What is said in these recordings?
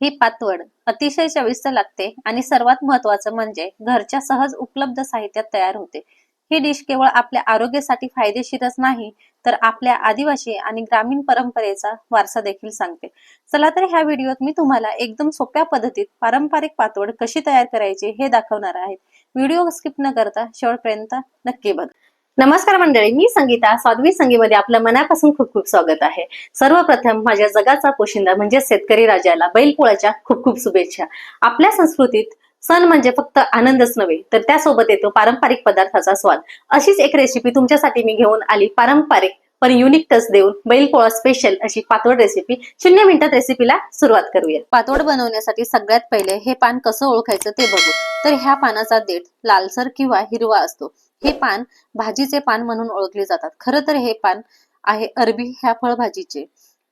ही पातवड अतिशय चविष्ट लागते आणि सर्वात महत्वाचं म्हणजे घरच्या सहज उपलब्ध साहित्यात तयार होते. ही डिश केवळ आपल्या आरोग्यासाठी फायदेशीरच नाही तर आपल्या आदिवासी आणि ग्रामीण परंपरेचा वारसा देखील सांगते. चला तर ह्या व्हिडिओत मी तुम्हाला एकदम सोप्या पद्धतीत पारंपरिक पातवड कशी तयार करायची हे दाखवणार आहे. व्हिडिओ स्किप न करता शेवटपर्यंत नक्की बघ. नमस्कार मंडळी मी संगीता. साध्वी संगीमध्ये आपलं मनापासून खूप खूप स्वागत आहे. सर्वप्रथम माझ्या जगाचा पोशिंदा म्हणजे शेतकरी राजाला बैलपोळ्याच्या खूप खूप शुभेच्छा. आपल्या संस्कृतीत सण म्हणजे फक्त आनंदच नव्हे तर त्यासोबत येतो पारंपरिक पदार्थाचा स्वाद. अशीच एक रेसिपी तुमच्यासाठी मी घेऊन आली पारंपरिक पण युनिक टच देऊन बैलपोळा स्पेशल अशी पातोड रेसिपी शून्य मिनिटात रेसिपीला सुरुवात करूया. पातोड बनवण्यासाठी सगळ्यात पहिले हे पान कसं ओळखायचं ते बघू. तर ह्या पानाचा देठ लालसर किंवा हिरवा असतो. हे पान भाजीचे पान म्हणून ओळखले जातात. खरं तर हे पान आहे अरबी ह्या फळभाजीचे.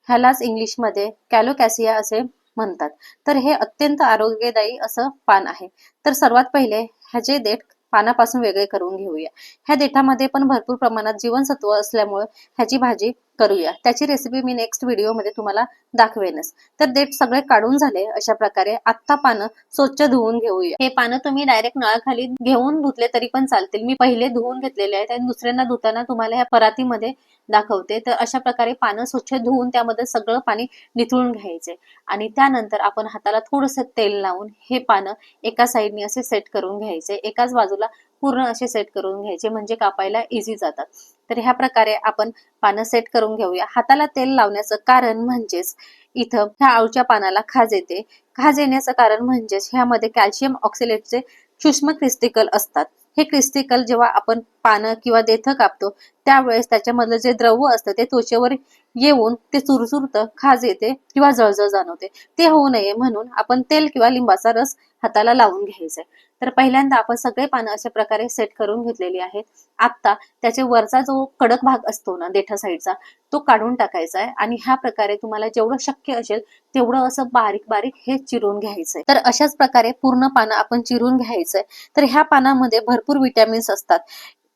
ह्यालाच इंग्लिशमध्ये कॅलोकॅसिया असे म्हणतात. तर हे अत्यंत आरोग्यदायी असं पान आहे. तर सर्वात पहिले ह्याचे देठ पानापासून वेगळे करून घेऊया. ह्या देठामध्ये पण भरपूर प्रमाणात जीवनसत्व असल्यामुळे ह्याची भाजी करूया. त्याची रेसिपी मी नेक्स्ट व्हिडिओमध्ये तुम्हाला दाखवेनच. तर देठ सगळे काढून झाले अशा प्रकारे. आत्ता पानं स्वच्छ धुवून घेऊया. हे पानं तुम्ही डायरेक्ट नळाखाली घेऊन धुतले तरी पण चालतील. मी पहिले धुवून घेतलेले आहेत आणि दुसऱ्यांदा धुताना तुम्हाला ह्या परातीमध्ये दाखवते. तर अशा प्रकारे पानं स्वच्छ धुवून त्यामध्ये सगळं पाणी निथळून घ्यायचे. आणि त्यानंतर आपण हाताला थोडंसं तेल लावून हे पानं एका साईडने असे सेट करून घ्यायचे. एकाच बाजूला पूर्ण असे सेट करून घ्यायचे म्हणजे कापायला इझी जातात. तर ह्या प्रकारे आपण पानं सेट करून घेऊया. हाताला तेल लावण्याचं कारण म्हणजेच इथं ह्या आळूच्या पानाला खाज येते. खाज येण्याचं कारण म्हणजेच ह्यामध्ये कॅल्शियम ऑक्सिलेटचे सूक्ष्म क्रिस्टिकल असतात. हे क्रिस्टिकल जेव्हा आपण पानं किंवा देठ कापतो त्यावेळेस त्याच्यामधलं जे द्रव असतं ते त्वचेवर येऊन ते चुरचुरतं खाज येते किंवा जळजळ जाणवते. ते होऊ नये म्हणून आपण तेल किंवा लिंबाचा रस हाताला लावून घ्यायचा तर पहिल्यांदा आपण सगळे पानं अशा प्रकारे सेट करून घेतलेली आहेत. आता त्याचे वरचा जो कडक भाग असतो ना देठा साईडचा तो काढून टाकायचा आहे आणि ह्या प्रकारे तुम्हाला जेवढं शक्य असेल तेवढं असं बारीक बारीक हे चिरून घ्यायचंय तर अशाच प्रकारे पूर्ण पानं आपण चिरून घ्यायचंय तर ह्या पानामध्ये भरपूर विटॅमिन्स असतात.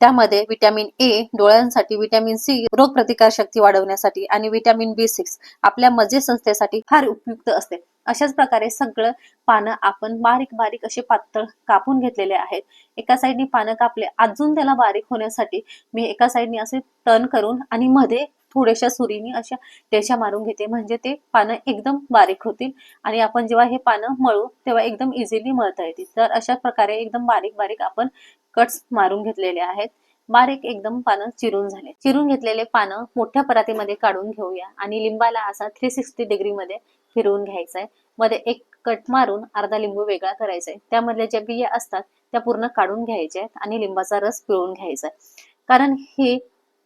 त्यामध्ये विटॅमिन ए डोळ्यांसाठी व्हिटॅमिन सी रोगप्रतिकार शक्ती वाढवण्यासाठी आणि व्हिटॅमिन बी सिक्स आपल्या मजे संस्थेसाठी फार उपयुक्त असते. अशाच प्रकारे सगळं पानं आपण बारीक बारीक असे पातळ कापून घेतलेले आहेत. एका साईडनी पानं कापले अजून त्याला बारीक होण्यासाठी मी एका साईडनी असे टर्न करून आणि मध्ये थोड्याशा सुरीने अशा त्याच्या मारून घेते. म्हणजे ते पानं एकदम बारीक होतील आणि आपण जेव्हा हे पानं मळू तेव्हा एकदम इझिली मळता येतील. तर अशा प्रकारे एकदम बारीक बारीक आपण कट्स मारून घेतलेले आहेत. बारीक एकदम पानं चिरून झाले. चिरून घेतलेले पानं मोठ्या परातीमध्ये काढून घेऊया आणि लिंबाला असा थ्री सिक्स्टी डिग्री मध्ये फिरवून घ्यायचा आहे मध्ये एक कट मारून अर्धा लिंबू वेगळा करायचा आहे त्यामधल्या ज्या बिया असतात त्या पूर्ण काढून घ्यायच्या आहेत आणि लिंबाचा रस पिळून घ्यायचा आहे कारण हे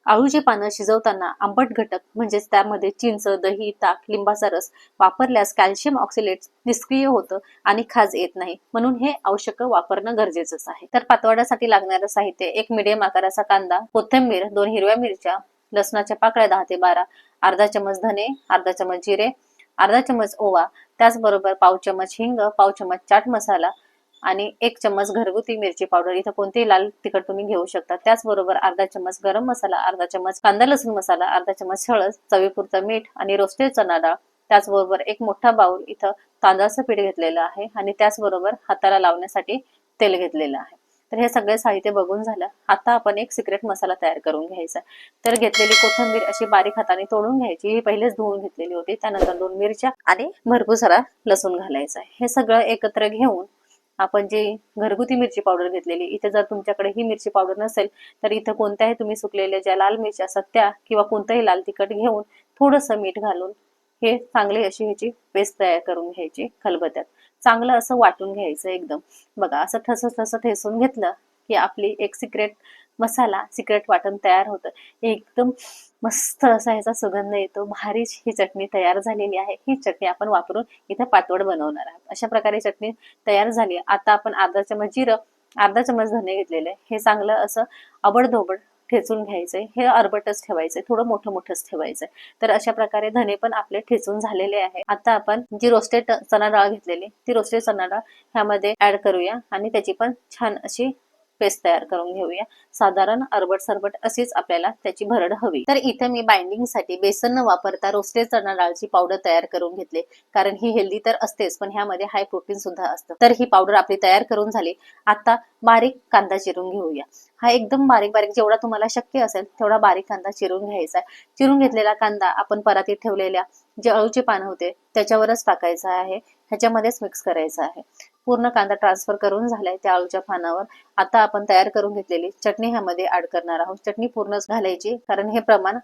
आळूची पानं शिजवताना आंबट घटक म्हणजेच त्यामध्ये चिंच दही ताक लिंबाचा रस वापरल्यास कॅल्शियम ऑक्सिलेट निष्क्रिय होतं आणि खाज येत नाही. म्हणून हे आवश्यक वापरणं गरजेचंच आहे. तर पातवाड्यासाठी लागणारं साहित्य एक मिडियम आकाराचा कांदा कोथिंबीर दोन हिरव्या मिरच्या लसणाच्या पाकळ्या दहा ते बारा अर्धा चमच धने अर्धा चमच जिरे अर्धा चमच ओवा त्याचबरोबर पाव चमच हिंग पाव चमच चाट मसाला आणि एक चम्मच घरगुती मिरची पावडर. इथं कोणतेही लाल तिखट तुम्ही घेऊ शकता. त्याचबरोबर अर्धा चम्मच गरम मसाला अर्धा चम्मच कांदा लसूण मसाला अर्धा चम्मच हळद चवीपुरतं मीठ आणि रोस्टेड चणा डाळ. त्याचबरोबर एक मोठा बाउल इथं तांदळाचं पीठ घेतलेलं आहे आणि त्याचबरोबर हाताला लावण्यासाठी तेल घेतलेलं आहे. तर हे सगळे साहित्य बघून झालं. आता आपण एक सिक्रेट मसाला तयार करून घ्यायचा तर घेतलेली कोथिंबीर अशी बारीक हाताने तोडून घ्यायची. ही पहिलेच धुवून घेतलेली होती. त्यानंतर दोन मिरच्या आणि भरपूर सारा लसूण घालायचा हे सगळं एकत्र घेऊन आपण जे घरगुती मिरची पावडर घेतलेली इथे जर तुमच्याकडे ही मिरची पावडर नसेल तर इथं कोणत्याही तुम्ही सुकलेल्या ज्या लाल मिरच्या असतात त्या किंवा कोणतंही लाल तिखट घेऊन थोडंसं मीठ घालून हे चांगली अशी ह्याची पेस्ट तयार करून घ्यायची खलबत्यात चांगलं असं वाटून घ्यायचं एकदम. बघा असं ठस ठस ठेसून घेतलं की आपली एक सिक्रेट मसाला सिक्रेट वाटण तयार होतं. एकदम मस्त असा ह्याचा सुगंध येतो. भारीच ही चटणी तयार झालेली आहे. ही चटणी आपण वापरून इथं पातवड बनवणार आहोत. अशा प्रकारे चटणी तयार झाली. आता आपण अर्धा चमच जिरं अर्धा चमच धने घेतलेले. हे चांगलं असं आबडधोबड ठेचून घ्यायचंय. हे अर्बटच ठेवायचंय. थोडं मोठं मोठंच ठेवायचंय. तर अशा प्रकारे धने पण आपले ठेचून झालेले आहे. आता आपण जी रोस्टेड चणा डाळ घेतलेली ती रोस्टेड चणा डाळ ह्यामध्ये ऍड करूया आणि त्याची पण छान अशी पेस्ट तयार करून घेऊया. साधारण अरबट सरबट अशीच आपल्याला त्याची भरड हवी. तर इथे मी बाइंडिंगसाठी बेसन न वापरता रोस्टेड चणा डाळची पावडर तयार करून घेतले. कारण ही हेल्दी तर असतेच पण ह्यामध्ये हाय प्रोटीन सुद्धा असतं. तर ही पावडर आपली तयार करून झाली. आता बारीक कांदा चिरून घेऊया. हा एकदम बारीक बारीक जेवढा तुम्हाला शक्य असेल तेवढा बारीक कांदा चिरून घ्यायचा आहे. चिरून घेतलेला कांदा आपण परातीत ठेवलेल्या जे अळूचे पानं होते त्याच्यावरच टाकायचा आहे. ह्याच्यामध्येच मिक्स करायचा आहे. पूर्ण कांदा ट्रान्सफर करून झालाय त्या आळूच्या पानावर. आता आपण तयार करून घेतलेली चटणी ह्यामध्ये ऍड करणार आहोत. चटणी पूर्ण घालायची कारण हे प्रमाण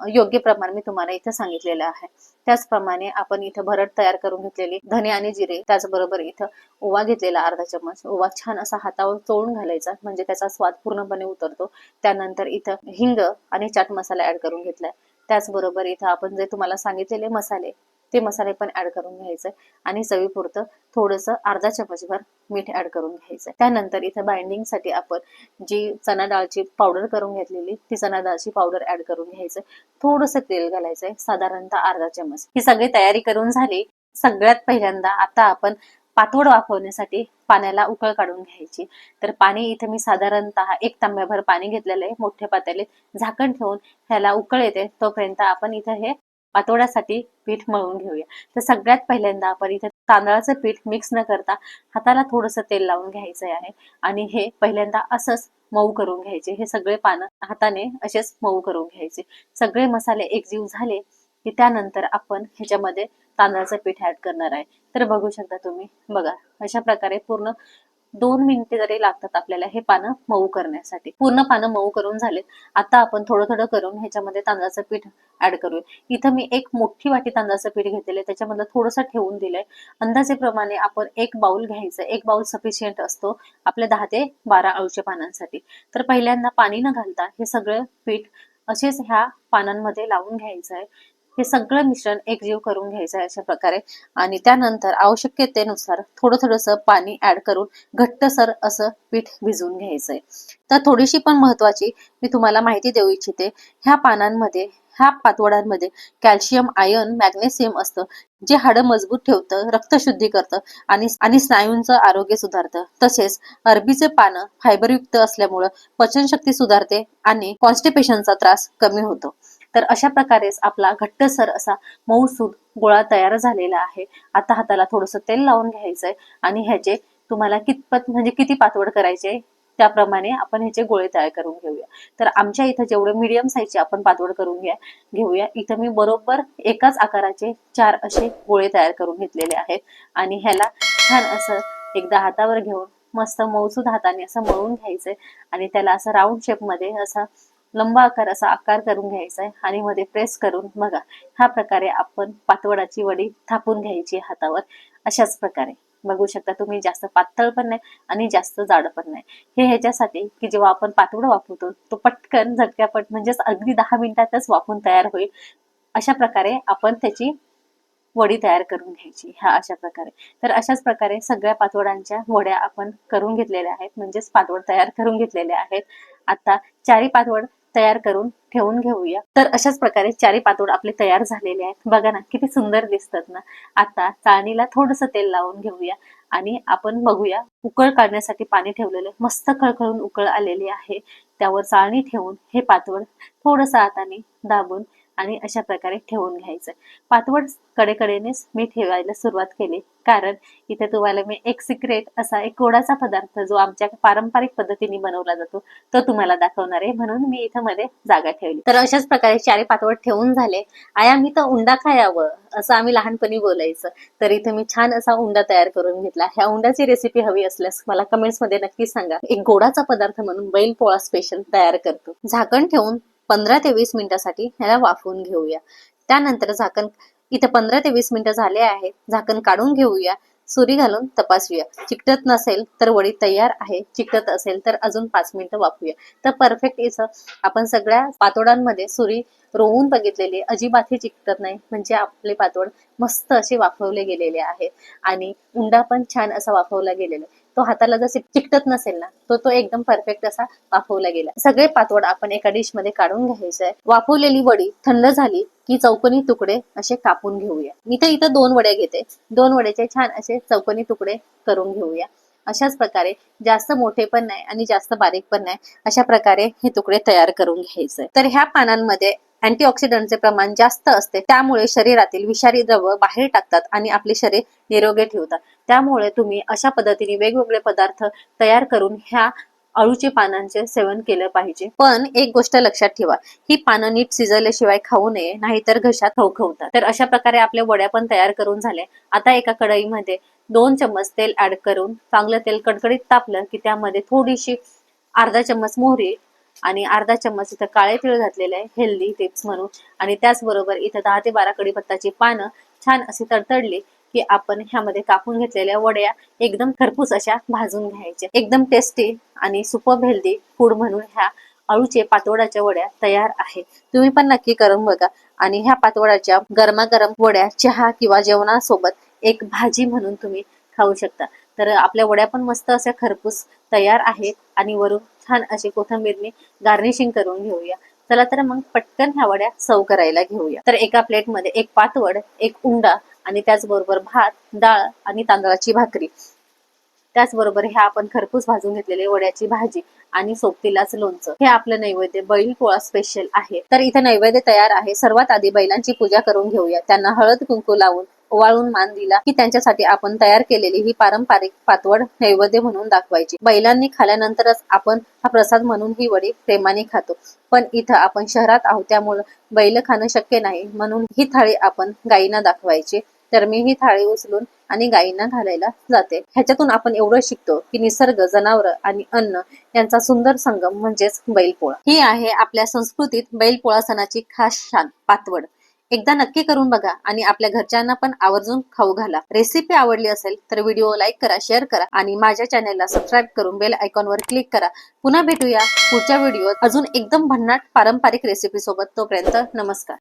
योग्य प्रमाण मी तुम्हाला इथं सांगितलेलं आहे. त्याचप्रमाणे आपण इथं भरड तयार करून घेतलेली धने आणि जिरे त्याचबरोबर इथं ओवा घेतलेला अर्धा चम्मच. ओवा छान असा हातावर चोळून घालायचा म्हणजे त्याचा स्वाद पूर्णपणे उतरतो. त्यानंतर इथं हिंग आणि चाट मसाला ऍड करून घेतलाय. त्याचबरोबर इथं आपण जे तुम्हाला सांगितलेले मसाले ते मसाले पण ऍड करून घ्यायचे. आणि चवीपुरतं थोडंसं अर्धा चमचभर मीठ ऍड करून घ्यायचं. त्यानंतर इथं बाइंडिंगसाठी आपण जी चना डाळची पावडर करून घेतलेली ती चना डाळची पावडर ऍड करून घ्यायचं. थोडंसं तेल घालायचंय साधारणतः अर्धा चमच ही सगळी तयारी करून झाली. सगळ्यात पहिल्यांदा आता आपण पातोड वाफवण्यासाठी पाण्याला उकळ काढून घ्यायची. तर पाणी इथे मी साधारणतः एक तांब्याभर पाणी घेतलेलं आहे. मोठ्या पातेलीत झाकण ठेवून ह्याला उकळ येते. तोपर्यंत आपण इथं हे पातोड्यासाठी पीठ मळून घेऊया. तर सगळ्यात पहिल्यांदा आपण इथे तांदळाचं पीठ मिक्स न करता हाताला थोडंसं तेल लावून घ्यायचं आहे. आणि हे पहिल्यांदा असंच मऊ करून घ्यायचे. हे सगळे पानं हाताने असेच मऊ करून घ्यायचे. सगळे मसाले एकजीव झाले की त्यानंतर आपण ह्याच्यामध्ये तांदळाचं पीठ ऍड करणार आहे. तर बघू शकता तुम्ही. बघा अशा प्रकारे पूर्ण दोन मिनिटे जरी लागतात आपल्याला हे पानं मऊ करण्यासाठी. पूर्ण पानं मऊ करून झालेत. आता आपण थोडं थोडं करून ह्याच्यामध्ये तांदळाचं पीठ ऍड करूया. इथं मी एक मोठी वाटी तांदळाचं पीठ घेतलेलं त्याच्यामधलं थोडंसं ठेवून दिलंय. अंदाजेप्रमाणे आपण एक बाउल घ्यायचं. एक बाउल सफिशियंट असतो आपल्या दहा ते बारा अळूच्या पानांसाठी. तर पहिल्यांदा पाणी न घालता हे सगळं पीठ असेच ह्या पानांमध्ये लावून घ्यायचं आहे. हे सगळं मिश्रण एकजीव करून घ्यायचं आहे अशा प्रकारे. आणि त्यानंतर आवश्यकतेनुसार थोडं थोडंसं पाणी ऍड करून घट्टसर असं पीठ भिजवून घ्यायचंय. तर थोडीशी पण महत्वाची मी तुम्हाला माहिती देऊ इच्छिते ह्या पानांमध्ये ह्या पातवड्यांमध्ये कॅल्शियम आयर्न मॅग्नेशियम असतं जे हाडं मजबूत ठेवतं रक्तशुद्धी करतं आणि आणि स्नायूंचं आरोग्य सुधारतं. तसेच अरबीचे पानं फायबरयुक्त असल्यामुळं पचनशक्ती सुधारते आणि कॉन्स्टिपेशनचा त्रास कमी होतो. तर अशा प्रकारेच आपला घट्टसर असा मऊसूद गोळा तयार झालेला आहे. आता हाताला थोडंसं तेल लावून घ्यायचंय आणि ह्याचे तुम्हाला कितपत म्हणजे किती पातवड करायचे त्याप्रमाणे आपण ह्याचे गोळे तयार करून घेऊया. तर आमच्या इथं जेवढे मीडियम साईजचे आपण पातवड करून घ्या घेऊया. इथं मी बरोबर एकाच आकाराचे चार असे गोळे तयार करून घेतलेले आहेत. आणि ह्याला छान असं एकदा हातावर घेऊन मस्त मौसूद हाताने असं मळून घ्यायचंय. आणि त्याला असं राऊंड शेपमध्ये लंबा आकार असा आकार करून घ्यायचा आहे. आणि मध्ये प्रेस करून बघा. ह्या प्रकारे आपण पातवडाची वडी थापून घ्यायची हातावर. अशाच प्रकारे. बघू शकता तुम्ही जास्त पातळ पण नाही आणि जास्त जाड पण नाही. हे ह्याच्यासाठी की जेव्हा आपण पातवड वापरतो तो पटकन झटक्यापट म्हणजेच अगदी दहा मिनिटातच वापरून तयार होईल. अशा प्रकारे आपण त्याची वडी तयार करून घ्यायची. ह्या अशा प्रकारे. तर अशाच प्रकारे सगळ्या पातवडांच्या वड्या आपण करून घेतलेल्या आहेत. म्हणजेच पातवड तयार करून घेतलेल्या आहेत. आता चारी पातवड तयार करून ठेवून घेऊया. तर अशाच प्रकारे चारी पातोड आपले तयार झालेले आहेत. बघा ना किती सुंदर दिसतात ना. आता चाळणीला थोडस तेल लावून घेऊया आणि आपण बघूया उकळ काढण्यासाठी पाणी ठेवलेलं मस्त खळखळून उकळ आलेली आहे. त्यावर चाळणी ठेवून हे पातोड थोडस हाताने दाबून आणि अशा प्रकारे ठेवून घ्यायचं. पातवड कडेकडेनेच मी ठेवायला सुरुवात केली. कारण इथे तुम्हाला मी एक सिक्रेट असा एक गोडाचा पदार्थ जो आमच्या पारंपरिक पद्धतीने बनवला जातो तो तुम्हाला दाखवणार आहे. म्हणून मी इथं मध्ये जागा ठेवली. तर अशाच प्रकारे चारी पातवड ठेवून झाले. आया मी तर उंडा खायावं असं आम्ही लहानपणी बोलायचं. तर इथे मी छान असा उंडा तयार करून घेतला. ह्या उंडाची रेसिपी हवी असल्यास मला कमेंट्समध्ये नक्की सांगा. एक गोडाचा पदार्थ म्हणून बैल पोळा स्पेशल तयार करतो. झाकण ठेवून पंधरा ते वीस मिनिटासाठी ह्याला वाफवून घेऊया. त्यानंतर झाकण इथे पंधरा ते वीस मिनिटं झाले आहे झाकण काढून घेऊया. सुरी घालून तपासूया. चिकटत नसेल तर वडी तयार आहे. चिकटत असेल तर अजून पाच मिनिटं वाफूया तर परफेक्ट इथं आपण सगळ्या पातोडांमध्ये सुरी रोवून बघितलेली अजिबातही चिकटत नाही. म्हणजे आपले पातोड मस्त असे वाफवले गेलेले आहे आणि उंडा पण छान असा वाफवला गेलेला तो हाताला जर चिकटत नसेल ना तो तो एकदम परफेक्ट असा वाफवला गेला. सगळे पातोड आपण एका डिशमध्ये काढून घ्यायचे आहे वाफवलेली वडी थंड झाली की चौकोनी तुकडे असे कापून घेऊया. मी तर इथं दोन वड्या घेते. दोन वड्याचे छान असे चौकोनी तुकडे करून घेऊया. अशाच प्रकारे जास्त मोठे पण नाही आणि जास्त बारीक पण नाही अशा प्रकारे हे तुकडे तयार करून घ्यायचे तर ह्या पानांमध्ये अँटीऑक्सिडंटचे प्रमाण जास्त असते त्यामुळे शरीरातील विषारी द्रव बाहेर टाकतात आणि आपले शरीर निरोगी ठेवतात. त्यामुळे तुम्ही अशा पद्धतीने वेगवेगळे पदार्थ तयार करून ह्या अळूचे पानांचे सेवन केलं पाहिजे. पण एक गोष्ट लक्षात ठेवा ही पानं नीट शिजवल्याशिवाय खाऊ नये नाहीतर घशात खवखवतात तर अशा प्रकारे आपल्या वड्या पण तयार करून झाले आता एका कढईमध्ये दोन चम्मच तेल ऍड करून चांगलं तेल कडकडीत तापलं की त्यामध्ये थोडीशी अर्धा चम्मच मोहरी आणि अर्धा चम्मच इथं काळे तिळ घातलेले आहे हेल्दी टिप्स म्हणून. आणि त्याचबरोबर इथं दहा ते बारा कडीपत्ताची पानं छान अशी तडतडली की आपण ह्यामध्ये कापून घेतलेल्या वड्या एकदम खरपूस अशा भाजून घ्यायच्या एकदम टेस्टी आणि सुपर हेल्दी फूड म्हणून ह्या अळूचे पातोड्याच्या वड्या तयार आहे. तुम्ही पण नक्की करून बघा. आणि ह्या पातोड्याच्या गरमागरम वड्या चहा किंवा जेवणासोबत एक भाजी म्हणून तुम्ही खाऊ शकता. तर आपल्या वड्या पण मस्त अशा खरपूस तयार आहेत आणि वरून छान अशी कोथिंबीरने गार्निशिंग करून घेऊया. चला तर मग पटकन ह्या वड्या सर्व करायला घेऊया. तर एका प्लेटमध्ये एक पातवड एक उंडा आणि त्याचबरोबर भात डाळ आणि तांदळाची भाकरी. त्याचबरोबर ह्या आपण खरपूस भाजून घेतलेले वड्याची भाजी आणि सोबतीलाच लोणचं. हे आपलं नैवेद्य बैल पोळा स्पेशल आहे. तर इथे नैवेद्य तयार आहे. सर्वात आधी बैलांची पूजा करून घेऊया. त्यांना हळद कुंकू लावून वाळून मान दिला की त्यांच्यासाठी आपण तयार केलेली ही पारंपरिक पातवड नैवेद्य म्हणून दाखवायची. बैलांनी खाल्यानंतरच आपण हा प्रसाद म्हणून ही वडी प्रेमाने खातो. पण इथं आपण शहरात आहोत त्यामुळे बैल खाणं शक्य नाही. म्हणून ही थाळी आपण गायींना दाखवायची. तर मी ही थाळी उचलून आणि गायींना घालायला जाते. ह्याच्यातून आपण एवढं शिकतो की निसर्ग जनावर आणि अन्न यांचा सुंदर संगम म्हणजेच बैलपोळा. ही आहे आपल्या संस्कृतीत बैलपोळा सणाची खास शान पातवड. एकदा नक्की करून बघा आणि आपल्या घरच्यांना पण आवर्जून खाऊ घाला. रेसिपी आवडली असेल तर व्हिडिओ लाईक करा शेअर करा आणि माझ्या चॅनेलला सबस्क्राईब करून बेल आयकॉनवर क्लिक करा. पुन्हा भेटूया पुढच्या व्हिडिओत अजून एकदम भन्नाट पारंपरिक रेसिपी सोबत तोपर्यंत नमस्कार.